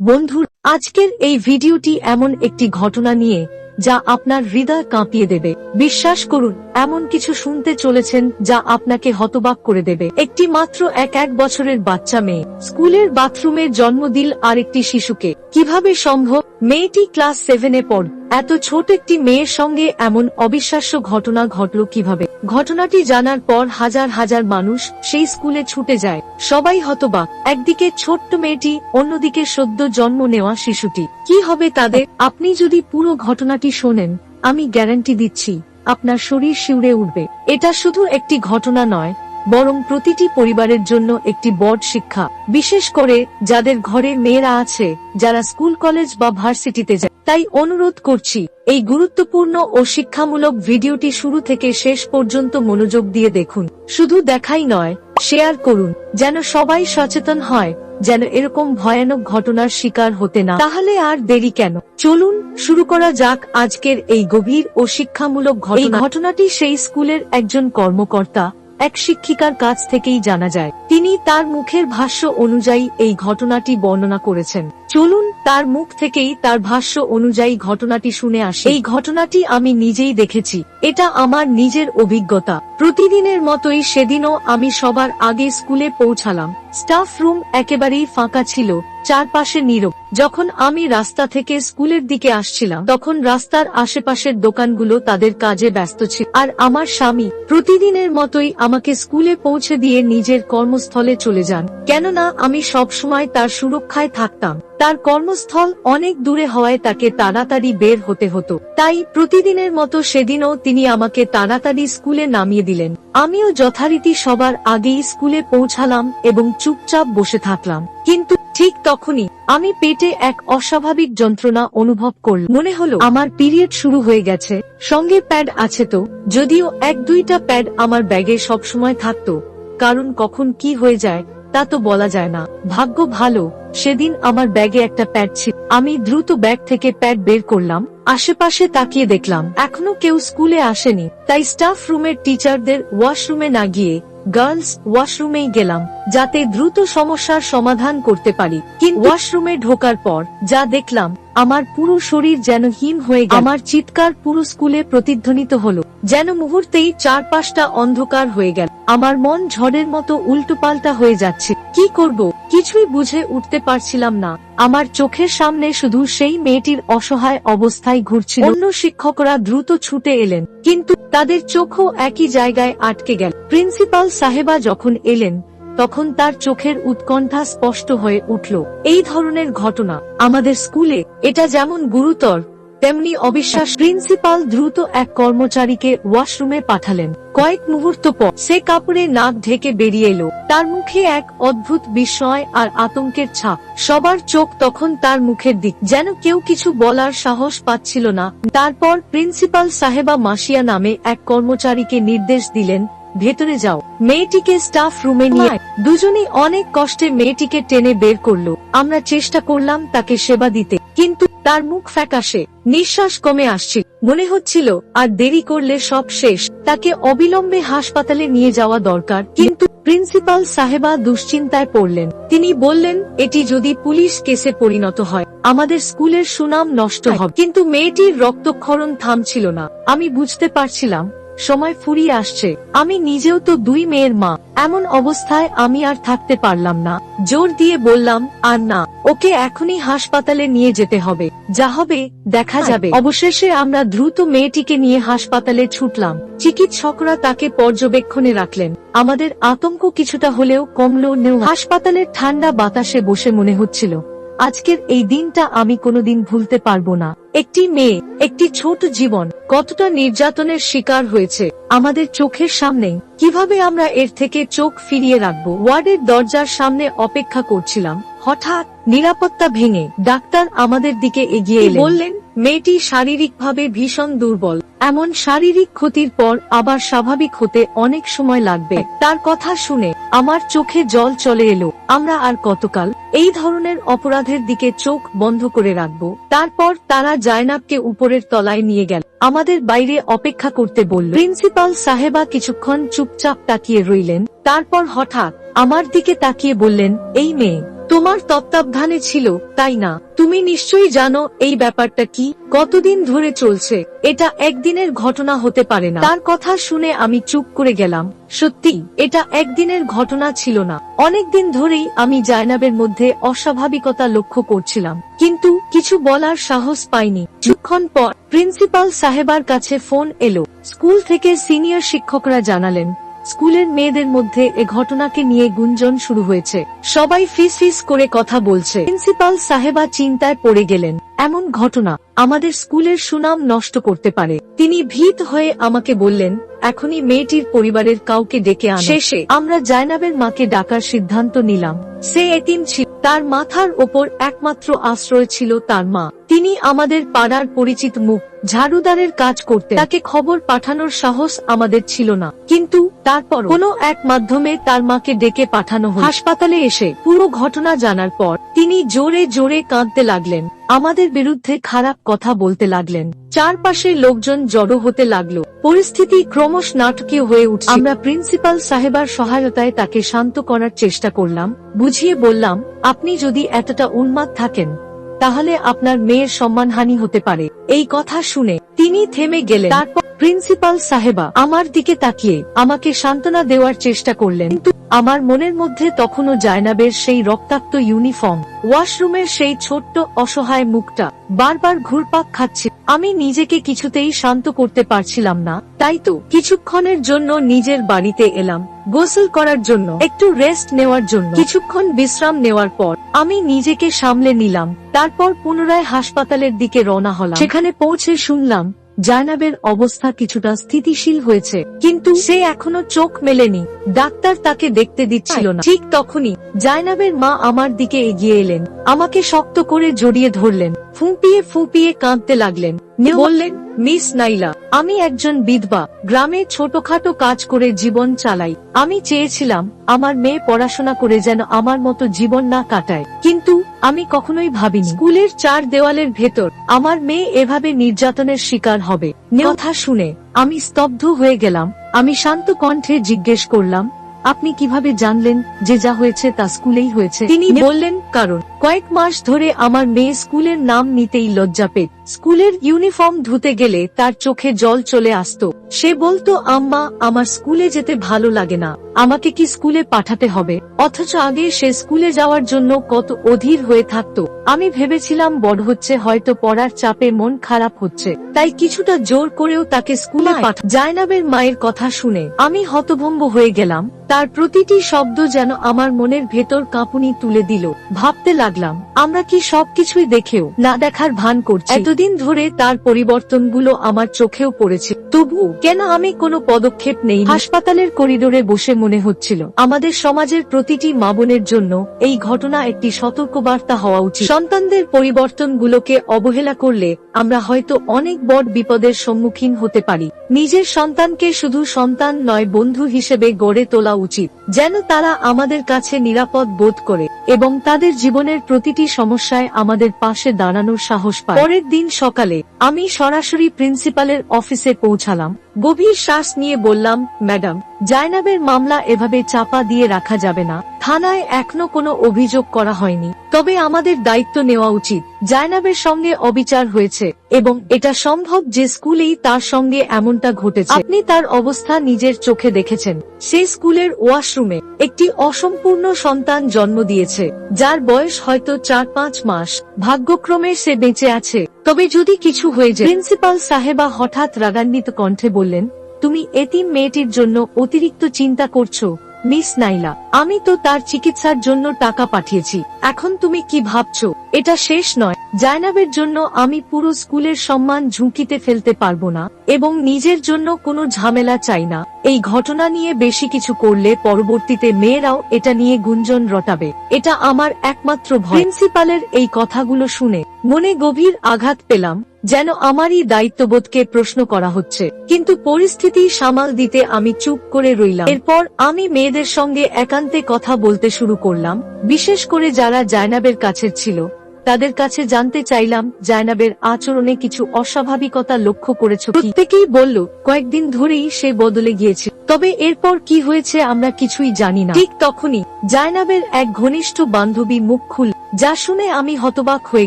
বন্ধু আজকের এই ভিডিওটি এমন একটি ঘটনা নিয়ে যা আপনার হৃদয় কাঁপিয়ে দেবে। বিশ্বাস করুন এমন কিছু শুনতে চলেছেন যা আপনাকে হতবাক করে দেবে। একটি মাত্র এক এক বছরের বাচ্চা মেয়ে। স্কুলের বাথরুমে জন্ম দিল আরেকটি শিশুকে। কীভাবে সম্ভব? মেয়েটি ক্লাস সেভেনে পড়। এত ছোট একটি মেয়ের সঙ্গে এমন অবিশ্বাস্য ঘটনা ঘটল কীভাবে? ঘটনাটি জানার পর হাজার হাজার মানুষ সেই স্কুলে ছুটে যায়। সবাই হতবাক। একদিকে ছোট্ট মেয়েটি, অন্যদিকে সদ্য জন্ম নেওয়া শিশুটি। কি হবে তাদের? আপনি যদি পুরো ঘটনাটি শোনেন, আমি গ্যারান্টি দিচ্ছি। আপনার শরীর শিউরে উঠবে। এটা শুধু একটি ঘটনা নয়, বরং প্রতিটি পরিবারের জন্য একটি বড় শিক্ষা। বিশেষ করে যাদের ঘরে মেয়েরা আছে, যারা স্কুল, কলেজ বা ভার্সিটিতে যায়। তাই অনুরোধ করছি, এই গুরুত্বপূর্ণ ও শিক্ষামূলক ভিডিওটি শুরু থেকে শেষ পর্যন্ত মনোযোগ দিয়ে দেখুন। শুধু দেখাই নয় শেয়ার করুন, যেন সবাই সচেতন হয়, যেন এরকম ভয়ানক ঘটনার শিকার হতে না তাহলে আর দেরি কেন? চলুন, শুরু করা যাক আজকের এই গভীর ও শিক্ষামূলক ঘটনা। ঘটনাটি সেই স্কুলের একজন কর্মকর্তা, এক শিক্ষিকার কাছ থেকেই জানা যায়। তিনি তার মুখের ভাষ্য অনুযায়ী এই ঘটনাটি বর্ণনা করেছেন। চলুন, তার মুখ থেকেই তার ভাষ্য অনুযায়ী ঘটনাটি শুনে আসে। এই ঘটনাটি আমি নিজেই দেখেছি। এটা আমার নিজের অভিজ্ঞতা। প্রতিদিনের মতোই সেদিনও আমি সবার আগে স্কুলে পৌঁছালাম। স্টাফ রুম একেবারেই ফাঁকা ছিল, চারপাশে নীরব। যখন আমি রাস্তা থেকে স্কুলের দিকে আসছিলাম, তখন রাস্তার আশেপাশের দোকানগুলো তাদের কাজে ব্যস্ত ছিল। আর আমার স্বামী প্রতিদিনের মতোই আমাকে স্কুলে পৌঁছে দিয়ে নিজের কর্মস্থলে চলে যান। কেননা আমি সব সময় তার সুরক্ষায় থাকতাম। তার কর্মস্থল অনেক দূরে হওয়ায় তাকে তাড়াতাড়ি বের হতে হতো। তাই প্রতিদিনের মতো সেদিনও তিনি আমাকে তাড়াতাড়ি স্কুলে নামিয়ে দিলেন। আমিও যথারীতি সবার আগেই স্কুলে পৌঁছালাম এবং চুপচাপ বসে থাকলাম। কিন্তু ঠিক তখনই আমি পেটে এক অস্বাভাবিক যন্ত্রণা অনুভব করল মনে হলো, আমার পিরিয়ড শুরু হয়ে গেছে। সঙ্গে প্যাড আছে তো? যদিও এক দুইটা প্যাড আমার ব্যাগে সবসময় থাকতো। কারণ কখন কি হয়ে যায় তা তো বলা যায় না। ভাগ্য ভালো, সেদিন আমার ব্যাগে একটা প্যাড ছিল। আমি দ্রুত ব্যাগ থেকে প্যাড বের করলাম, আশেপাশে তাকিয়ে দেখলাম, এখনও কেউ স্কুলে আসেনি। তাই স্টাফ রুমের টিচারদের ওয়াশরুমে না গিয়ে গার্লস ওয়াশরুমেই গেলাম, যাতে দ্রুত সমস্যার সমাধান করতে পারি। কিন্তু ওয়াশরুমে ঢোকার পর যা দেখলাম, আমার পুরো শরীর যেন হিম হয়ে গেল। আমার চিৎকার পুরো স্কুলে প্রতিধ্বনিত হলো, যেন মুহূর্তেই চারপাশটা অন্ধকার হয়ে গেল। আমার মন ঝড়ের মতো উল্টোপাল্টা হয়ে যাচ্ছে। কি করব? কিছুই বুঝে উঠতে পারছিলাম না। আমার চোখের সামনে শুধু সেই মেয়েটির অসহায় অবস্থায় ঘুরছিল। অন্য শিক্ষকরা দ্রুত ছুটে এলেন, কিন্তু তাদের চোখও একই জায়গায় আটকে গেল। প্রিন্সিপাল সাহেবা যখন এলেন, তখন তার চোখের উৎকণ্ঠা স্পষ্ট হয়ে উঠল। এই ধরনের ঘটনা আমাদের স্কুলে, এটা যেমন গুরুতর তেমনি অবিশ্বাস প্রিন্সিপাল দ্রুত এক কর্মচারীকে ওয়াশরুমে পাঠালেন। কয়েক মুহূর্ত পর সে কাপড়ে নাক ঢেকে বেরিয়ে এলো। তার মুখে এক অদ্ভুত বিস্ময় আর আতঙ্কের ছাপ। সবার চোখ তখন তার মুখের দিক। যেন কেউ কিছু বলার সাহস পাচ্ছিল না। তারপর প্রিন্সিপাল সাহেবা মাসিয়া নামে এক কর্মচারীকে নির্দেশ দিলেন, ভেতরে যাও। মেয়েটিকে স্টাফ রুমে নিয়ে। দুজনেই অনেক কষ্টে মেয়েটিকে টেনে বের করল। আমরা চেষ্টা করলাম তাকে সেবা দিতে। কিন্তু তার মুখ ফ্যাকাশে, নিঃশ্বাস কমে আসছিল। মনে হচ্ছিল, আর দেরি করলে সব শেষ। তাকে অবিলম্বে হাসপাতালে নিয়ে যাওয়া দরকার। কিন্তু প্রিন্সিপাল সাহেবা দুশ্চিন্তায় পড়লেন। তিনি বললেন, এটি যদি পুলিশ কেসে পরিণত হয়, আমাদের স্কুলের সুনাম নষ্ট হবে। কিন্তু মেয়েটির রক্তক্ষরণ থামছিল না। আমি বুঝতে পারছিলাম সময় ফুরিয়ে আসছে। আমি নিজেও তো দুই মেয়ের মা। এমন অবস্থায় আমি আর থাকতে পারলাম না। জোর দিয়ে বললাম আর না ওকে এখনই হাসপাতালে নিয়ে যেতে হবে। যা হবে দেখা যাবে। অবশেষে আমরা দ্রুত মেয়েটিকে নিয়ে হাসপাতালে ছুটলাম। চিকিৎসকরা তাকে পর্যবেক্ষণে রাখলেন। আমাদের আতঙ্ক কিছুটা হলেও কমলো। নেও হাসপাতালের ঠান্ডা বাতাসে বসে মনে হচ্ছিল। আজকের এই দিনটা আমি কোনোদিন ভুলতে পারব না। একটি মেয়ে, একটি ছোট জীবন, কতটা নির্যাতনের শিকার হয়েছে, আমাদের চোখের সামনে, কীভাবে আমরা এর থেকে চোখ ফিরিয়ে রাখব? ওয়ার্ডের দরজার সামনে অপেক্ষা করছিলাম, হঠাৎ নিরাপত্তা ভেঙে ডাক্তার আমাদের দিকে এগিয়ে এলেন। বললেন? মেয়েটি শারীরিকভাবে ভীষণ দুর্বল। এমন শারীরিক ক্ষতির পর আবার স্বাভাবিক হতে অনেক সময় লাগবে। তার কথা শুনে আমার চোখে জল চলে এলো। আমরা আর কতকাল এই ধরনের অপরাধের দিকে চোখ বন্ধ করে রাখব। তারপর তারা জায়নাবকে উপরের তলায় নিয়ে গেল। আমাদের বাইরে অপেক্ষা করতে বলল প্রিন্সিপাল সাহেবা কিছুক্ষণ চুপচাপ তাকিয়ে রইলেন। তারপর হঠাৎ আমার দিকে তাকিয়ে বললেন এই মেয়ে তোমার তত্ত্বাবধানে ছিল, তাই না? তুমি নিশ্চয়ই জানো এই ব্যাপারটা কি? কতদিন ধরে চলছে? এটা একদিনের ঘটনা হতে পারে না। তার কথা শুনে আমি চুপ করে গেলাম। সত্যি, এটা একদিনের ঘটনা ছিল না। অনেকদিন ধরেই আমি জায়নাবের মধ্যে অস্বাভাবিকতা লক্ষ্য করছিলাম। কিন্তু কিছু বলার সাহস পাইনি। কিছুক্ষণ পর প্রিন্সিপাল সাহেবার কাছে ফোন এলো। স্কুল থেকে সিনিয়র শিক্ষকরা জানালেন স্কুলের মেয়েদের মধ্যে এ ঘটনাকে নিয়ে গুঞ্জন শুরু হয়েছে। সবাই ফিস ফিস করে কথা বলছে। প্রিন্সিপাল সাহেবা চিন্তায় পড়ে গেলেন। এমন ঘটনা আমাদের স্কুলের সুনাম নষ্ট করতে পারে। তিনি ভীত হয়ে আমাকে বললেন, এখনই মেয়েটির পরিবারের কাউকে ডেকে আন। শেষে আমরা জায়নাবের মাকে ডাকার সিদ্ধান্ত নিলাম। সে এতিম ছিল। তার মাথার ওপর একমাত্র আশ্রয় ছিল তার মা। তিনি আমাদের পাড়ার পরিচিত মুখ ঝাড়ুদারের কাজ করতে তাকে খবর পাঠানোর সাহস আমাদের ছিল না। কিন্তু তারপর কোনো এক মাধ্যমে তার মাকে ডেকে পাঠানো হাসপাতালে এসে পুরো ঘটনা জানার পর তিনি জোরে জোরে কাঁদতে লাগলেন। আমাদের বিরুদ্ধে খারাপ কথা বলতে লাগলেন। চারপাশে লোকজন জড়ো হতে লাগল। পরিস্থিতি ক্রমশ নাটকীয় হয়ে উঠছে। আমরা প্রিন্সিপাল সাহেবার সহায়তায় তাকে শান্ত করার চেষ্টা করলাম। বুঝিয়ে বললাম, আপনি যদি এতটা উন্মাদ থাকেন তাহলে আপনার মেয়ের সম্মানহানি হতে পারে। এই কথা শুনে তিনি থেমে গেলেন। তারপর প্রিন্সিপাল সাহেবা আমার দিকে তাকিয়ে আমাকে সান্ত্বনা দেওয়ার চেষ্টা করলেন। কিন্তু আমার মনের মধ্যে তখনও জায়নাবের সেই রক্তাক্ত ইউনিফর্ম, ওয়াশরুমের সেই ছোট্ট অসহায় মুখটা, বারবার ঘুরপাক খাচ্ছে। আমি নিজেকে কিছুতেই শান্ত করতে পারছিলাম না। তাই তো কিছুক্ষণের জন্য নিজের বাড়িতে এলাম, গোসল করার জন্য, একটু রেস্ট নেওয়ার জন্য। কিছুক্ষণ বিশ্রাম নেওয়ার পর আমি নিজেকে সামলে নিলাম, তারপর পুনরায় হাসপাতালের দিকে রওনা হলাম। সেখানে পৌঁছে শুনলাম জায়নাবের অবস্থা কিছুটা স্থিতিশীল হয়েছে। কিন্তু সে এখনও চোখ মেলেনি। ডাক্তার তাকে দেখতে দিচ্ছিল না। ঠিক তখনই জায়নাবের মা আমার দিকে এগিয়ে এলেন। আমাকে শক্ত করে জড়িয়ে ধরলেন। ফুঁপিয়ে ফুঁপিয়ে কাঁদতে লাগলেন। বললেন, মিস নাইলা, আমি একজন বিধবা। গ্রামে ছোটখাটো কাজ করে জীবন চালাই। আমি চেয়েছিলাম আমার মেয়ে পড়াশোনা করে যেন আমার মতো জীবন না কাটায়। কিন্তু আমি কখনোই ভাবিনি। স্কুলের চার দেওয়ালের ভেতর আমার মেয়ে এভাবে নির্যাতনের শিকার হবে। কথা শুনে আমি স্তব্ধ হয়ে গেলাম। আমি শান্ত কণ্ঠে জিজ্ঞেস করলাম, আপনি কীভাবে জানলেন যে যা হয়েছে তা স্কুলেই হয়েছে? তিনি বললেন, কারণ কয়েক মাস ধরে আমার মেয়ে স্কুলের নাম নিতেই লজ্জা পেত। স্কুলের ইউনিফর্ম ধুতে গেলে তার চোখে জল চলে আসতো। সে বলতো আম্মা আমার স্কুলে যেতে ভালো লাগে না। আমাকে কি স্কুলে পাঠাতে হবে? অথচ আগে সে স্কুলে যাওয়ার জন্য কত অধীর হয়ে থাকতো। আমি ভেবেছিলাম বড় হচ্ছে হয়তো পড়ার চাপে মন খারাপ হচ্ছে। তাই কিছুটা জোর করেও তাকে স্কুলে পাঠা জায়নাবের মায়ের কথা শুনে আমি হতভম্ব হয়ে গেলাম। তার প্রতিটি শব্দ যেন আমার মনের ভেতর কাঁপুনি তুলে দিল। ভাবতে লাগলাম। আমরা কি সবকিছুই দেখেও না দেখার ভান করছি? এতদিন ধরে তার পরিবর্তনগুলো আমার চোখেও পড়েছে। তবুও কেন আমি কোনো পদক্ষেপ নেই হাসপাতালের করিডোরে বসে মনে হচ্ছিল। আমাদের সমাজের প্রতিটি মা বোনের জন্য এই ঘটনা একটি সতর্কবার্তা হওয়া উচিত। সন্তানদের পরিবর্তনগুলোকে অবহেলা করলে আমরা হয়তো অনেক বড় বিপদের সম্মুখীন হতে পারি। নিজের সন্তানকে শুধু সন্তান নয়, বন্ধু হিসেবে গড়ে তোলা উচিত। যেন তারা আমাদের কাছে নিরাপদ বোধ করে এবং তাদের জীবনের প্রতিটি সমস্যায় আমাদের পাশে দাঁড়ানোর সাহস পায় পরের দিন সকালে আমি সরাসরি প্রিন্সিপালের অফিসে পৌঁছালাম। গভীর শ্বাস নিয়ে বললাম, ম্যাডাম, জায়নাবের মামলা এভাবে চাপা দিয়ে রাখা যাবে না। থানায় এখনও কোনো অভিযোগ করা হয়নি। তবে আমাদের দায়িত্ব নেওয়া উচিত। জায়নাবের সঙ্গে অবিচার হয়েছে এবং এটা সম্ভব যে স্কুলেই তার সঙ্গে এমনটা ঘটেছে। আপনি তার অবস্থা নিজের চোখে দেখেছেন। সে স্কুলের ওয়াশরুমে একটি অসম্পূর্ণ সন্তান জন্ম দিয়েছে। যার বয়স হয়তো চার পাঁচ মাস। ভাগ্যক্রমে সে বেঁচে আছে। তবে যদি কিছু হয়ে যায়। প্রিন্সিপাল সাহেবা হঠাৎ রাগান্বিত কণ্ঠে বললেন, তুমি এতিম মেয়েটির জন্য অতিরিক্ত চিন্তা করছ। মিস নাইলা, আমি তো তার চিকিৎসার জন্য টাকা পাঠিয়েছি। এখন তুমি কি ভাবছ? এটা শেষ নয়। জায়নাবের জন্য আমি পুরো স্কুলের সম্মান ঝুঁকিতে ফেলতে পারব না, এবং নিজের জন্য কোনো ঝামেলা চাই না। এই ঘটনা নিয়ে বেশি কিছু করলে পরবর্তীতে মেয়েরাও এটা নিয়ে গুঞ্জন রটাবে। এটা আমার একমাত্র ভয়। প্রিন্সিপালের এই কথাগুলো শুনে মনে গভীর আঘাত পেলাম। যেন আমারই দায়িত্ববোধকে প্রশ্ন করা হচ্ছে। কিন্তু পরিস্থিতি সামাল দিতে আমি চুপ করে রইলাম। এরপর আমি মেয়েদের সঙ্গে একান্তে কথা বলতে শুরু করলাম। বিশেষ করে যারা জায়নাবের কাছের ছিল, তাদের কাছে জানতে চাইলাম, জায়নাবের আচরণে কিছু অস্বাভাবিকতা লক্ষ্য করেছ প্রত্যেকেই বলল, কয়েকদিন ধরেই সে বদলে গিয়েছে। তবে এরপর কি হয়েছে আমরা কিছুই জানি না। ঠিক তখনই জায়নাবের এক ঘনিষ্ঠ বান্ধবী মুখ খুল, যা শুনে আমি হতবাক হয়ে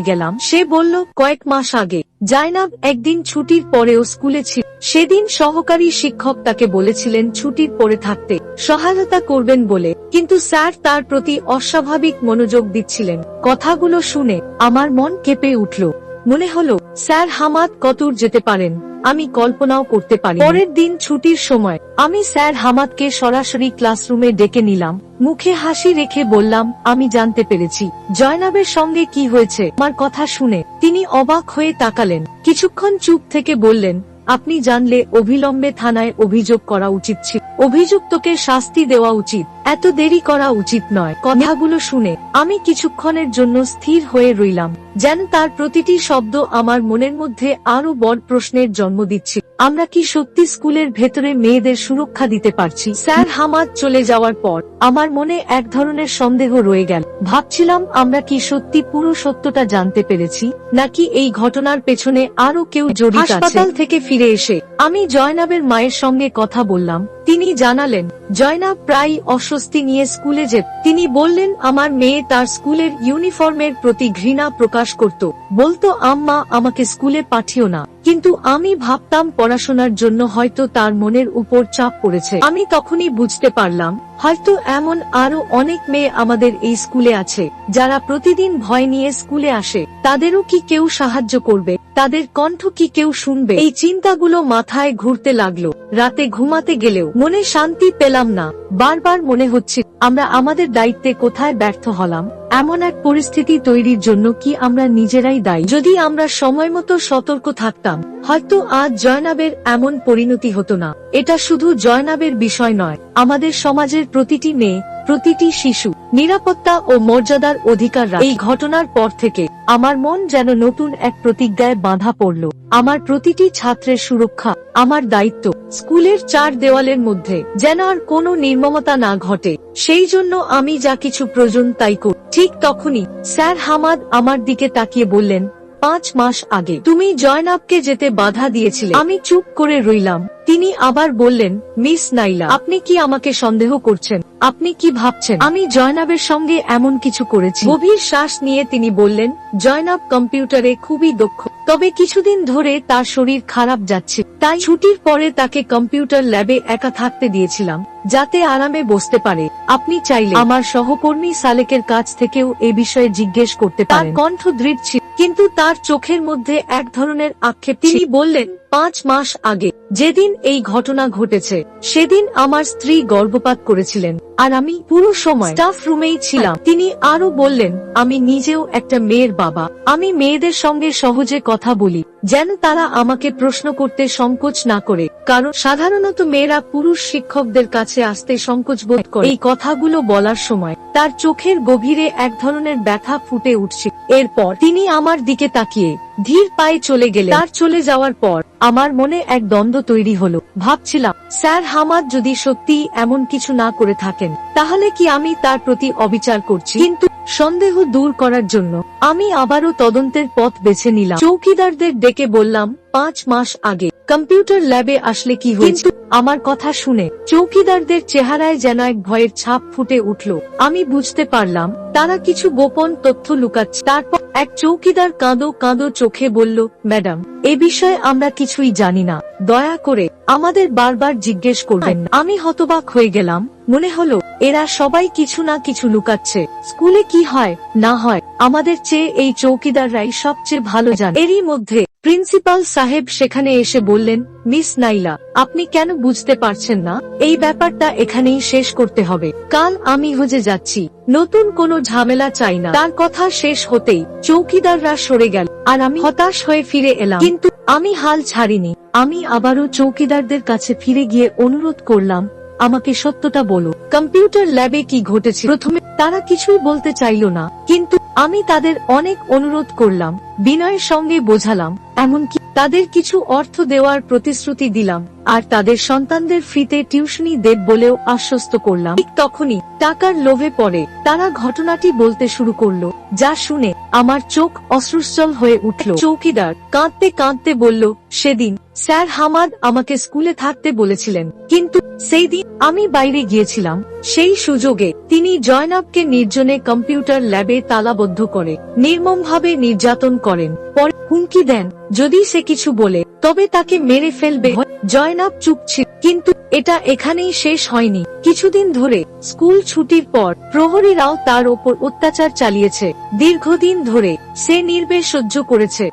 গেলাম। সে বলল, কয়েক মাস আগে জায়নাব একদিন ছুটির পরেও স্কুলে ছিল। সেদিন সহকারী শিক্ষক তাকে বলেছিলেন ছুটির পরে থাকতে সহায়তা করবেন বলে, কিন্তু স্যার তার প্রতি অস্বাভাবিক মনোযোগ দিচ্ছিলেন। কথাগুলো শুনে আমার মন কেঁপে উঠল। মনে হলো, স্যার হামাদ কতর যেতে পারেন। আমি কল্পনাও করতে পারি পরের দিন ছুটির সময়, আমি স্যার হামাদকে সরাসরি ক্লাসরুমে ডেকে নিলাম। মুখে হাসি রেখে বললাম, আমি জানতে পেরেছি। জয়নাবের সঙ্গে কি হয়েছে? আমার কথা শুনে তিনি অবাক হয়ে তাকালেন। কিছুক্ষণ চুপ থেকে বললেন, আপনি জানলে অবিলম্বে থানায় অভিযোগ করা উচিত ছিল। অভিযুক্তকে শাস্তি দেওয়া উচিত। এত দেরি করা উচিত নয়। কথাগুলো শুনে আমি কিছুক্ষণের জন্য স্থির হয়ে রইলাম। যেন তার প্রতিটি শব্দ আমার মনের মধ্যে আরও বড় প্রশ্নের জন্ম দিচ্ছে। আমরা কি সত্যি স্কুলের ভেতরে মেয়েদের সুরক্ষা দিতে পারছি? স্যার, হামাদ চলে যাওয়ার পর আমার মনে এক ধরনের সন্দেহ রয়ে গেল। ভাবছিলাম, আমরা কি সত্যি পুরো সত্যটা জানতে পেরেছি, নাকি এই ঘটনার পেছনে আরও কেউ জড়িত হাসপাতাল থেকে ফিরে এসে আমি জয়নাবের মায়ের সঙ্গে কথা বললাম। তিনি জানালেন, জয়নাব প্রায় অস্বস্তি নিয়ে স্কুলে যে, তিনি বললেন, আমার মেয়ে তার স্কুলের ইউনিফর্মের প্রতি ঘৃণা প্রকাশ করত। বলতো, আম্মা, আমাকে স্কুলে পাঠিও না। কিন্তু আমি ভাবতাম পড়াশোনার জন্য হয়তো তার মনের উপর চাপ পড়েছে। আমি তখনই বুঝতে পারলাম, হয়তো এমন আরও অনেক মেয়ে আমাদের এই স্কুলে আছে, যারা প্রতিদিন ভয় নিয়ে স্কুলে আসে। তাদেরও কি কেউ সাহায্য করবে? তাদের কণ্ঠ কি কেউ শুনবে? এই চিন্তাগুলো মাথায় ঘুরতে লাগল। রাতে ঘুমাতে গেলেও মনে শান্তি পেলাম না। বারবার মনে হচ্ছে, আমরা আমাদের দায়িত্বে কোথায় ব্যর্থ হলাম? এমন এক পরিস্থিতি তৈরির জন্য কি আমরা নিজেরাই দায়ী? যদি আমরা সময় মতো সতর্ক থাকতাম, হয়তো আজ জয়নাবের এমন পরিণতি হতো না। এটা শুধু জয়নাবের বিষয় নয়, আমাদের সমাজের প্রতিটি মেয়ে, প্রতিটি শিশু। নিরাপত্তা ও মর্যাদার অধিকার এই ঘটনার পর থেকে আমার মন যেন নতুন এক প্রতিজ্ঞায় বাঁধা পড়ল। আমার প্রতিটি ছাত্রের সুরক্ষা, আমার দায়িত্ব, স্কুলের চার দেওয়ালের মধ্যে, যেন আর কোনো নির্মমতা না ঘটে। সেই জন্য আমি যা কিছু প্রয়োজন তাই কর। ঠিক তখনই স্যার হামাদ আমার দিকে তাকিয়ে বললেন পাঁচ মাস আগে তুমি জয়নাবকে যেতে বাধা দিয়েছিলে। আমি চুপ করে রইলাম। তিনি আবার বললেন, মিস নাইলা, আপনি কি আমাকে সন্দেহ করছেন? আপনি কি ভাবছেন? আমি জয়নাবের সঙ্গে এমন কিছু করেছি। গভীর শ্বাস নিয়ে তিনি বললেন, জয়নাব কম্পিউটারে খুবই দক্ষ। তবে কিছুদিন ধরে তার শরীর খারাপ যাচ্ছে। তাই ছুটির পরে তাকে কম্পিউটার ল্যাবে একা থাকতে দিয়েছিলাম, যাতে আরামে বসতে পারে। আপনি চাইলে আমার সহকর্মী সালেকের কাছ থেকেও এ বিষয়ে জিজ্ঞেস করতে পারেন। কণ্ঠ দৃঢ় ছিল। কিন্তু তার চোখের মধ্যে এক ধরনের আক্ষেপ। তিনি বললেন পাঁচ মাস আগে, যেদিন এই ঘটনা ঘটেছে, সেদিন আমার স্ত্রী গর্ভপাত করেছিলেন। আর আমি পুরো সময় স্টাফ রুমেই ছিলাম। তিনি আরও বললেন, আমি নিজেও একটা মেয়ের বাবা। আমি মেয়েদের সঙ্গে সহজে কথা বলি, যেন তারা আমাকে প্রশ্ন করতে সংকোচ না করে। কারণ সাধারণত মেয়েরা পুরুষ শিক্ষকদের কাছে আসতে সংকোচ বোধ করে। এই কথাগুলো বলার সময় তার চোখের গভীরে এক ধরনের ব্যথা ফুটে উঠছে। এরপর তিনি আমার দিকে তাকিয়ে ধীর পায়ে চলে গেলে। তার চলে যাওয়ার পর, আমার মনে এক দ্বন্দ্ব তৈরি হলো। ভাবছিলাম, স্যার, হামাদ যদি সত্যি এমন কিছু না করে থাকেন, তাহলে কি আমি তার প্রতি অবিচার করছি? কিন্তু সন্দেহ দূর করার জন্য আমি আবারও তদন্তের পথ বেছে নিলাম। চৌকিদারদের ডেকে বললাম, পাঁচ মাস আগে কম্পিউটার ল্যাবে আসলে কি হয়েছে? আমার কথা শুনে চৌকিদারদের চেহারায় যেন এক ভয়ের ছাপ ফুটে উঠল। আমি বুঝতে পারলাম, তারা কিছু গোপন তথ্য লুকাচ্ছে। তারপর এক চৌকিদার কাঁদো কাঁদো চোখে বলল, ম্যাডাম, এ বিষয়ে আমরা কিছুই জানি না। দয়া করে আমাদের বারবার জিজ্ঞেস করবেন আমি হতবাক হয়ে গেলাম। মনে হলো, এরা সবাই কিছু না কিছু লুকাচ্ছে। স্কুলে কি হয়, না হয়, আমাদের চেয়ে এই চৌকিদাররাই সবচেয়ে ভালো জানে। এরই মধ্যে প্রিন্সিপাল সাহেব সেখানে এসে বললেন, মিস নাইলা, আপনি কেন বুঝতে পারছেন না? এই ব্যাপারটা এখানেই শেষ করতে হবে। কাল আমি হজে যাচ্ছি। নতুন কোনো ঝামেলা চাই না। তার কথা শেষ হতেই চৌকিদাররা সরে গেল আর আমি হতাশ হয়ে ফিরে এলাম। কিন্তু আমি হাল ছাড়িনি। আমি আবারও চৌকিদারদের কাছে ফিরে গিয়ে অনুরোধ করলাম, আমাকে সত্যটা বলো। কম্পিউটার ল্যাবে কি ঘটেছে? প্রথমে তারা কিছুই বলতে চাইল না। কিন্তু আমি তাদের অনেক অনুরোধ করলাম, বিনয়ের সঙ্গে বোঝালাম, এমনকি তাদের কিছু অর্থ দেওয়ার প্রতিশ্রুতি দিলাম, আর তাদের সন্তানদের ফ্রিতে টিউশনি দেব বলেও আশ্বস্ত করলাম। ঠিক তখনই টাকার লোভে পড়ে তারা ঘটনাটি বলতে শুরু করল, যা শুনে আমার চোখ অশ্রুসল হয়ে উঠল। চৌকিদার কাঁদতে কাঁদতে বলল, সেদিন স্যার হামাদ আমাকে স্কুলে থাকতে বলেছিলেন, কিন্তু সেই দিন আমি বাইরে গিয়েছিলাম। সেই সুযোগে তিনি জয়নাবকে নির্জনে কম্পিউটার ল্যাবে তালাবদ্ধ করে নির্মমভাবে নির্যাতন করেন। পরে হুমকি দেন। যদি সে কিছু বলে, তবে তাকে মেরে ফেলবে। জয়নাব চুপ ছিল, কিন্তু এটা এখানেই শেষ হয়নি। কিছুদিন ধরে স্কুল ছুটির পর প্রহরীরাও তার ওপর অত্যাচার চালিয়েছে। দীর্ঘদিন ধরে সে নির্বেশ সহ্য করেছে।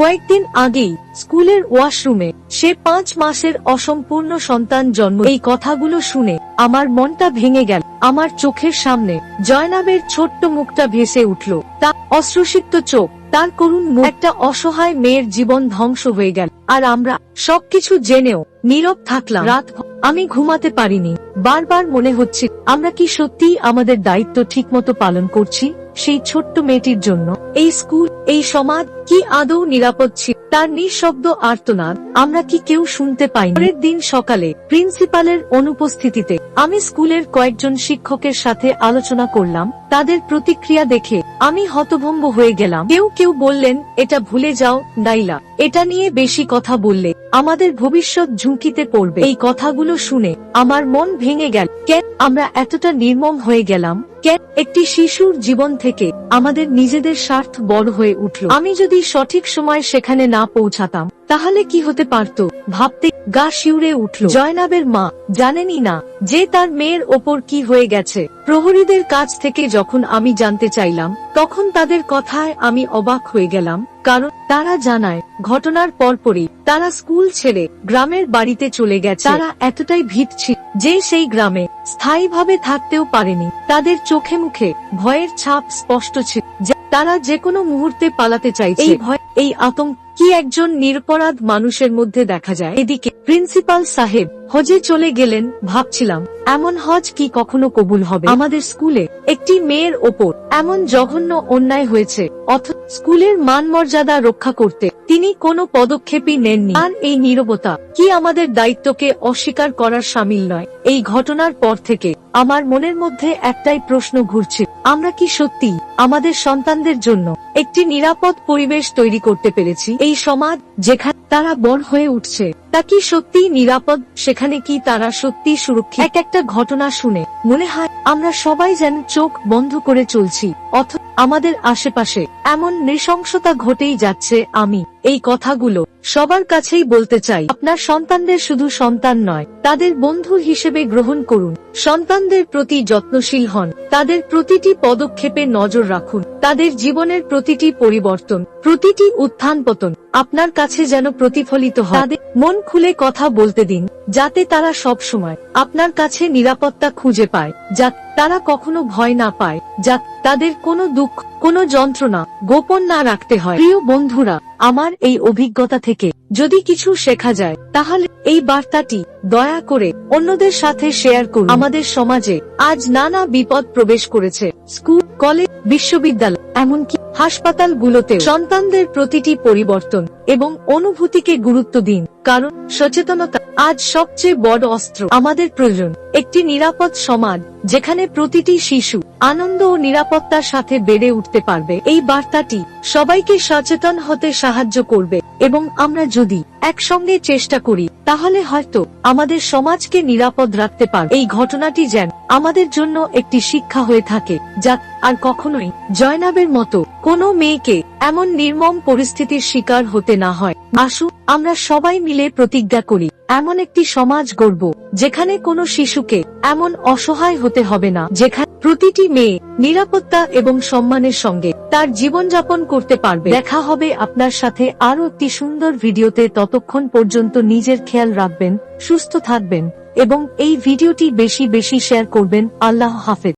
কয়েকদিন আগেই স্কুলের ওয়াশরুমে সে পাঁচ মাসের অসম্পূর্ণ সন্তান জন্ম এই কথাগুলো শুনে আমার মনটা ভেঙে গেল। আমার চোখের সামনে জয়নাবের ছোট্ট মুখটা ভেসে উঠল। তা অশ্রুসিক্ত চোখ তার করুণ একটা অসহায় মেয়ের জীবন ধ্বংস হয়ে গেল। আর আমরা সবকিছু জেনেও নীরব থাকলাম। রাত আমি ঘুমাতে পারিনি। বারবার মনে হচ্ছে, আমরা কি সত্যিই আমাদের দায়িত্ব ঠিকমতো পালন করছি সেই ছোট্ট মেয়েটির জন্য? এই স্কুল এই সমাজ কি আদৌ নিরাপদ ছিল? তার নিঃশব্দ আর্তনাদ আমরা কি কেউ শুনতে পাই পরের দিন সকালে প্রিন্সিপালের অনুপস্থিতিতে আমি স্কুলের কয়েকজন শিক্ষকের সাথে আলোচনা করলাম। তাদের প্রতিক্রিয়া দেখে আমি হতভম্ব হয়ে গেলাম। কেউ কেউ বললেন, এটা ভুলে যাও, নাইলা। এটা নিয়ে বেশি কথা বললে আমাদের ভবিষ্যৎ ঝুঁকিতে পড়বে। এই কথাগুলো শুনে আমার মন ভেঙে গেল। কেন আমরা এতটা নির্মম হয়ে গেলাম? কেন একটি শিশুর জীবন থেকে আমাদের নিজেদের স্বার্থ বড় হয়ে উঠল। আমি যদি সঠিক সময় সেখানে না পৌঁছাতাম, তাহলে কি হতে পারত? ভাবতে গা শিউরে উঠল। জয়নাবের মা জানেনই না যে তার মেয়ের ওপর কি হয়ে গেছে। প্রহরীদের কাছ থেকে যখন আমি জানতে চাইলাম, তখন তাদের কথায় আমি অবাক হয়ে গেলাম, কারণ তারা জানায়, ঘটনার পরপরই তারা স্কুল ছেড়ে গ্রামের বাড়িতে চলে গেছে। তারা এতটাই ভীত ছিল যে সেই গ্রামে স্থায়ীভাবে থাকতেও পারেনি। তাদের চোখে মুখে ভয়ের ছাপ স্পষ্ট ছিল। তারা যে কোনো মুহূর্তে পালাতে চাইছে। এই ভয় এই আতঙ্ক কি একজন নিরপরাধ মানুষের মধ্যে দেখা যায়? এদিকে প্রিন্সিপাল সাহেব হজে চলে গেলেন, ভাবছিলাম, এমন হজ কি কখনো কবুল হবে? আমাদের স্কুলে একটি মেয়ের ওপর এমন জঘন্য অন্যায় হয়েছে, অথ স্কুলের মান মর্যাদা রক্ষা করতে তিনি কোনো পদক্ষেপই নেননি। আর এই নীরবতা কি আমাদের দায়িত্বকে অস্বীকার করার সামিল নয়? এই ঘটনার পর থেকে আমার মনের মধ্যে একটাই প্রশ্ন ঘুরছে, আমরা কি সত্যি আমাদের সন্তানদের জন্য একটি নিরাপদ পরিবেশ তৈরি করতে পেরেছি? এই সমাজ যেখানে তারা বড় হয়ে উঠছে, তা কি সত্যি নিরাপদ? সেখানে কি তারা সত্যি সুরক্ষিত? এক একটা ঘটনা শুনে মনে হয় আমরা সবাই যেন চোখ বন্ধ করে চলছি অথ আমাদের আশেপাশে এমন নৃশংসতা ঘটেই যাচ্ছে, আমি। এই কথাগুলো সবার কাছেই বলতে চাই। আপনার সন্তানদের শুধু সন্তান নয়, তাদের বন্ধু হিসেবে গ্রহণ করুন। সন্তানদের প্রতি যত্নশীল হন। তাদের প্রতিটি পদক্ষেপে নজর রাখুন। তাদের জীবনের প্রতিটি পরিবর্তন, প্রতিটি উত্থান পতন আপনার কাছে যেন প্রতিফলিত হয়। তাদের মন খুলে কথা বলতে দিন, যাতে তারা সব সময় আপনার কাছে নিরাপত্তা খুঁজে পায়, যা তারা কখনো ভয় না পায়, যা তাদের কোনো দুঃখ কোনো যন্ত্রণা গোপন না রাখতে হয়। প্রিয় বন্ধুরা, আমার এই অভিজ্ঞতা থেকে যদি কিছু শেখা যায়, তাহলে এই বার্তাটি দয়া করে অন্যদের সাথে শেয়ার করুন। আমাদের সমাজে আজ নানা বিপদ প্রবেশ করেছে। স্কুল, কলেজ, বিশ্ববিদ্যালয়, এমনকি হাসপাতালগুলোতে সন্তানদের প্রতিটি পরিবর্তন এবং অনুভূতিকে গুরুত্ব দিন। কারণ সচেতনতা আজ সবচেয়ে বড় অস্ত্র আমাদের প্রয়োজন। একটি নিরাপদ সমাজ যেখানে প্রতিটি শিশু আনন্দ ও নিরাপত্তার সাথে বেড়ে উঠতে পারবে। এই বার্তাটি সবাইকে সচেতন হতে সাহায্য করবে এবং আমরা যদি একসঙ্গে চেষ্টা করি, তাহলে হয়তো আমাদের সমাজকে নিরাপদ রাখতে পারবে। এই ঘটনাটি যেন আমাদের জন্য একটি শিক্ষা হয়ে থাকে, যা আর কখনোই জয়নাবের মতো কোনো মেয়েকে এমন নির্মম পরিস্থিতির শিকার হতে না হয়। আসু, আমরা সবাই মিলে প্রতিজ্ঞা করি, এমন একটি সমাজ গড়ব, যেখানে কোনো শিশুকে এমন অসহায় হতে হবে না, যেখানে প্রতিটি মেয়ে নিরাপত্তা এবং সম্মানের সঙ্গে তার জীবনযাপন করতে পারবে। দেখা হবে আপনার সাথে আরও একটি সুন্দর ভিডিওতে, ততক্ষণ পর্যন্ত নিজের খেয়াল রাখবেন, সুস্থ থাকবেন। এবং এই ভিডিওটি বেশি বেশি শেয়ার করবেন। আল্লাহ হাফেজ।